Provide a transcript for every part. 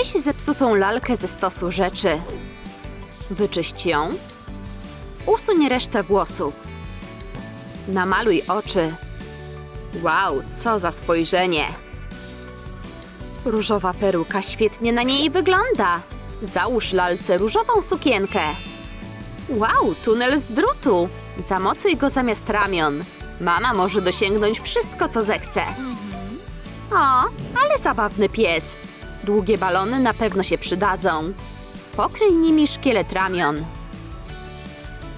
Weź zepsutą lalkę ze stosu rzeczy. Wyczyść ją. Usuń resztę włosów. Namaluj oczy. Wow, co za spojrzenie! Różowa peruka świetnie na niej wygląda. Załóż lalce różową sukienkę. Wow, tunel z drutu. Zamocuj go zamiast ramion. Mama może dosięgnąć wszystko, co zechce. O, ale zabawny pies. Długie balony na pewno się przydadzą. Pokryj nimi szkielet ramion.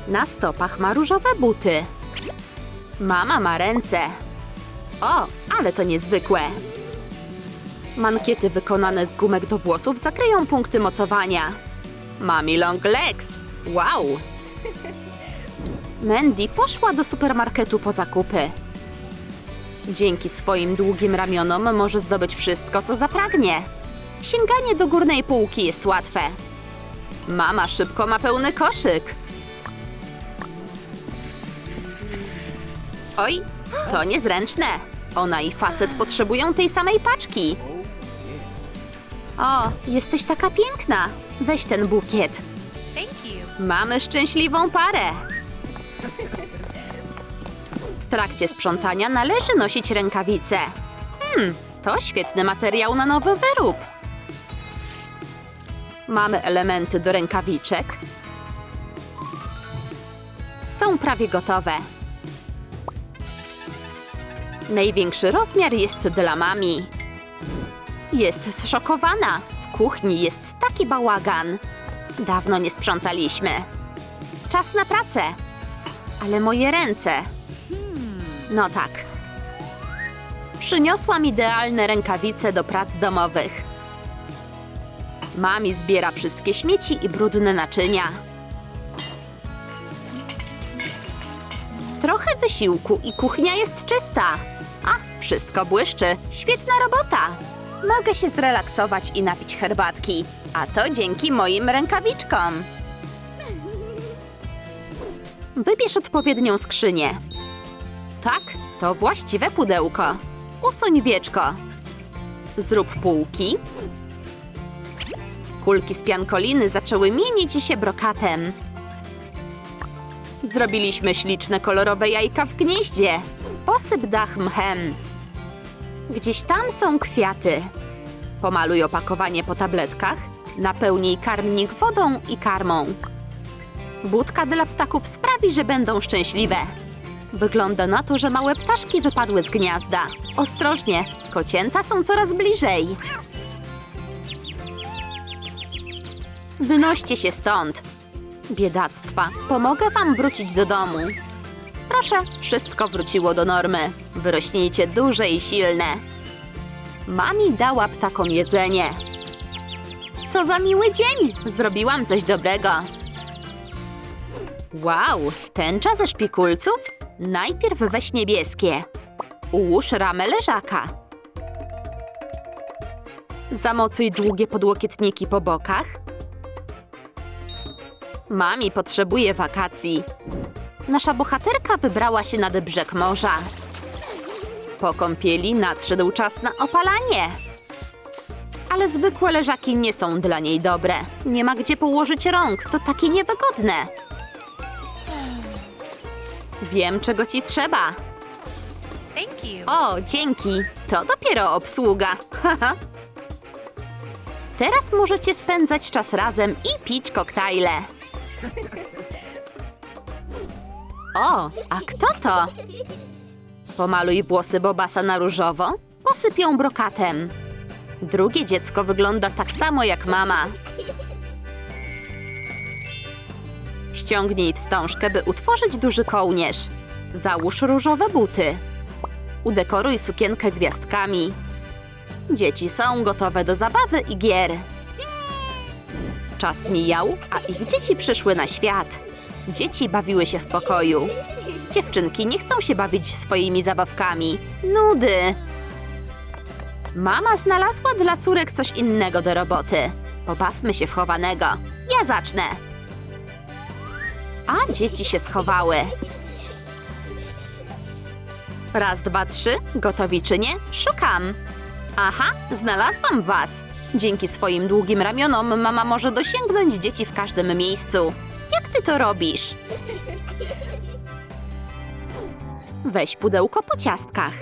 Na stopach ma różowe buty. Mama ma ręce. O, ale to niezwykłe. Mankiety wykonane z gumek do włosów zakryją punkty mocowania. Mami long legs. Wow! Mandy poszła do supermarketu po zakupy. Dzięki swoim długim ramionom może zdobyć wszystko, co zapragnie. Sięganie do górnej półki jest łatwe. Mama szybko ma pełny koszyk. Oj, to niezręczne. Ona i facet potrzebują tej samej paczki. O, jesteś taka piękna. Weź ten bukiet. Mamy szczęśliwą parę. W trakcie sprzątania należy nosić rękawice. Hmm, to świetny materiał na nowy wyrób. Mamy elementy do rękawiczek. Są prawie gotowe. Największy rozmiar jest dla mami. Jest zszokowana. W kuchni jest taki bałagan. Dawno nie sprzątaliśmy. Czas na pracę. Ale moje ręce. No tak. Przyniosłam idealne rękawice do prac domowych. Mami zbiera wszystkie śmieci i brudne naczynia. Trochę wysiłku i kuchnia jest czysta. A, wszystko błyszczy. Świetna robota. Mogę się zrelaksować i napić herbatki. A to dzięki moim rękawiczkom. Wybierz odpowiednią skrzynię. Tak, to właściwe pudełko. Usuń wieczko. Zrób półki. Kulki z piankoliny zaczęły mienić się brokatem. Zrobiliśmy śliczne kolorowe jajka w gnieździe. Posyp dach mchem. Gdzieś tam są kwiaty. Pomaluj opakowanie po tabletkach. Napełnij karmnik wodą i karmą. Budka dla ptaków sprawi, że będą szczęśliwe. Wygląda na to, że małe ptaszki wypadły z gniazda. Ostrożnie, kocięta są coraz bliżej. Wynoście się stąd. Biedactwa, pomogę wam wrócić do domu. Proszę, wszystko wróciło do normy. Wyrośnijcie duże i silne. Mami dała ptakom jedzenie. Co za miły dzień! Zrobiłam coś dobrego. Wow, tęcza ze szpikulców? Najpierw weź niebieskie. Ułóż ramę leżaka. Zamocuj długie podłokietniki po bokach. Mami potrzebuje wakacji. Nasza bohaterka wybrała się nad brzeg morza. Po kąpieli nadszedł czas na opalanie. Ale zwykłe leżaki nie są dla niej dobre. Nie ma gdzie położyć rąk, to takie niewygodne. Wiem, czego ci trzeba. O, dzięki. To dopiero obsługa. Teraz możecie spędzać czas razem i pić koktajle. O, a kto to? Pomaluj włosy Bobasa na różowo, posyp ją brokatem. Drugie dziecko wygląda tak samo jak mama. Ściągnij wstążkę, by utworzyć duży kołnierz. Załóż różowe buty. Udekoruj sukienkę gwiazdkami. Dzieci są gotowe do zabawy i gier. Czas mijał, a ich dzieci przyszły na świat. Dzieci bawiły się w pokoju. Dziewczynki nie chcą się bawić swoimi zabawkami. Nudy. Mama znalazła dla córek coś innego do roboty. Pobawmy się w chowanego. Ja zacznę. A dzieci się schowały. Raz, dwa, trzy. Gotowi czy nie? Szukam. Aha, znalazłam was. Dzięki swoim długim ramionom mama może dosięgnąć dzieci w każdym miejscu. Jak ty to robisz? Weź pudełko po ciastkach.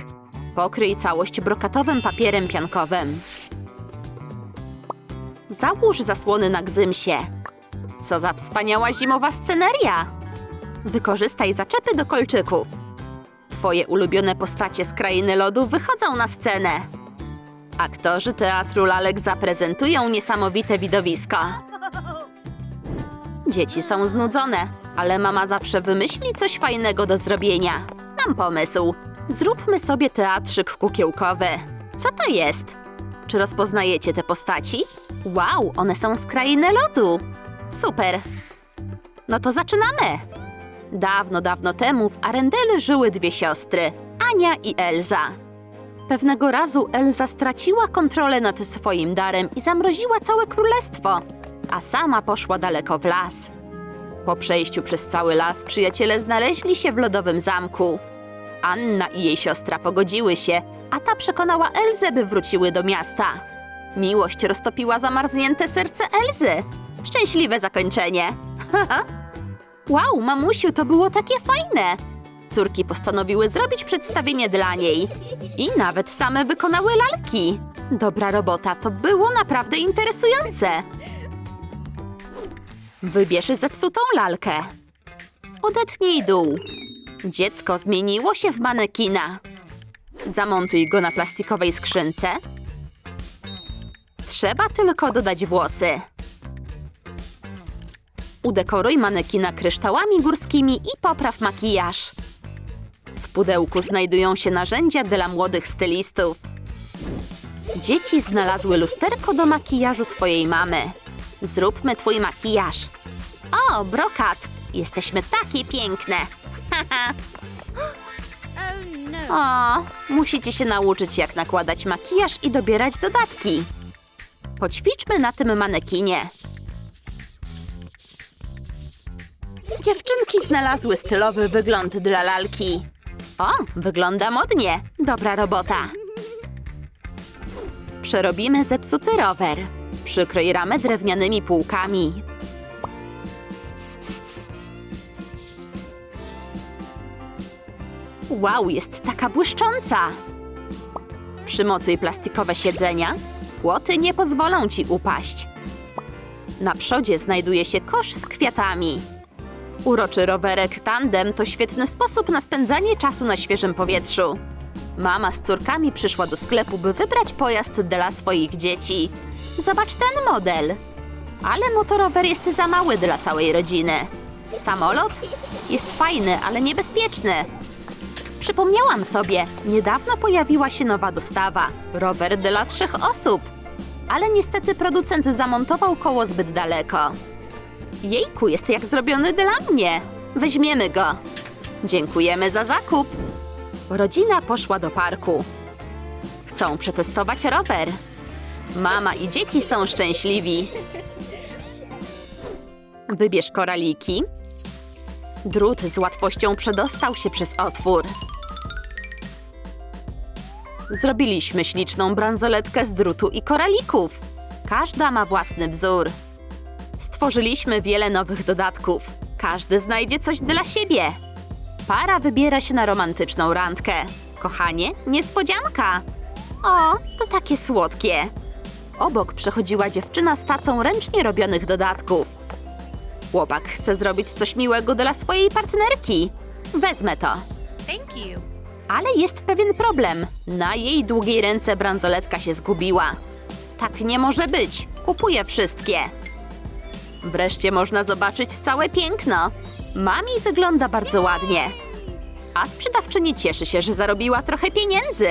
Pokryj całość brokatowym papierem piankowym. Załóż zasłony na gzymsie. Co za wspaniała zimowa sceneria! Wykorzystaj zaczepy do kolczyków. Twoje ulubione postacie z krainy lodu wychodzą na scenę. Aktorzy teatru lalek zaprezentują niesamowite widowisko. Dzieci są znudzone, ale mama zawsze wymyśli coś fajnego do zrobienia. Mam pomysł. Zróbmy sobie teatrzyk kukiełkowy. Co to jest? Czy rozpoznajecie te postaci? Wow, one są z krainy lodu. Super. No to zaczynamy. Dawno, dawno temu w Arendelle żyły dwie siostry, Ania i Elza. Pewnego razu Elza straciła kontrolę nad swoim darem i zamroziła całe królestwo, a sama poszła daleko w las. Po przejściu przez cały las przyjaciele znaleźli się w lodowym zamku. Anna i jej siostra pogodziły się, a ta przekonała Elzę, by wróciły do miasta. Miłość roztopiła zamarznięte serce Elzy. Szczęśliwe zakończenie. wow, mamusiu, to było takie fajne. Córki postanowiły zrobić przedstawienie dla niej. I nawet same wykonały lalki. Dobra robota, to było naprawdę interesujące. Wybierz zepsutą lalkę. Odetnij dół. Dziecko zmieniło się w manekina. Zamontuj go na plastikowej skrzynce. Trzeba tylko dodać włosy. Udekoruj manekina kryształami górskimi i popraw makijaż. Pudełku znajdują się narzędzia dla młodych stylistów. Dzieci znalazły lusterko do makijażu swojej mamy. Zróbmy twój makijaż. O, brokat! Jesteśmy takie piękne! O, musicie się nauczyć, jak nakładać makijaż i dobierać dodatki. Poćwiczmy na tym manekinie. Dziewczynki znalazły stylowy wygląd dla lalki. O, wygląda modnie. Dobra robota. Przerobimy zepsuty rower. Przykryj ramę drewnianymi półkami. Wow, jest taka błyszcząca! Przymocuj plastikowe siedzenia. Płoty nie pozwolą ci upaść. Na przodzie znajduje się kosz z kwiatami. Uroczy rowerek tandem to świetny sposób na spędzanie czasu na świeżym powietrzu. Mama z córkami przyszła do sklepu, by wybrać pojazd dla swoich dzieci. Zobacz ten model. Ale motorower jest za mały dla całej rodziny. Samolot? Jest fajny, ale niebezpieczny. Przypomniałam sobie, niedawno pojawiła się nowa dostawa rower dla trzech osób. Ale niestety producent zamontował koło zbyt daleko. Jejku, jest jak zrobiony dla mnie. Weźmiemy go. Dziękujemy za zakup. Rodzina poszła do parku. Chcą przetestować rower. Mama i dzieci są szczęśliwi. Wybierz koraliki. Drut z łatwością przedostał się przez otwór. Zrobiliśmy śliczną bransoletkę z drutu i koralików. Każda ma własny wzór. Stworzyliśmy wiele nowych dodatków. Każdy znajdzie coś dla siebie. Para wybiera się na romantyczną randkę. Kochanie, niespodzianka. O, to takie słodkie. Obok przechodziła dziewczyna z tacą ręcznie robionych dodatków. Chłopak chce zrobić coś miłego dla swojej partnerki. Wezmę to. Thank you. Ale jest pewien problem. Na jej długiej ręce bransoletka się zgubiła. Tak nie może być. Kupuję wszystkie. Wreszcie można zobaczyć całe piękno. Mami wygląda bardzo ładnie. A sprzedawczyni cieszy się, że zarobiła trochę pieniędzy.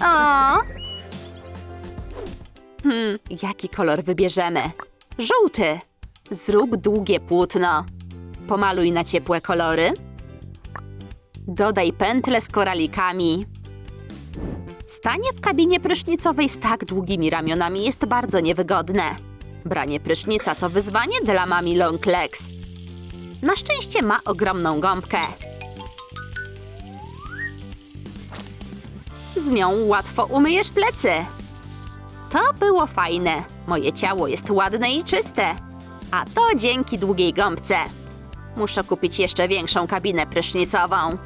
O! Hmm, jaki kolor wybierzemy? Żółty. Zrób długie płótno. Pomaluj na ciepłe kolory. Dodaj pętle z koralikami. Stanie w kabinie prysznicowej z tak długimi ramionami jest bardzo niewygodne. Branie prysznica to wyzwanie dla mami Long Legs. Na szczęście ma ogromną gąbkę. nią łatwo umyjesz plecy. To było fajne. Moje ciało jest ładne i czyste. A to dzięki długiej gąbce. Muszę kupić jeszcze większą kabinę prysznicową.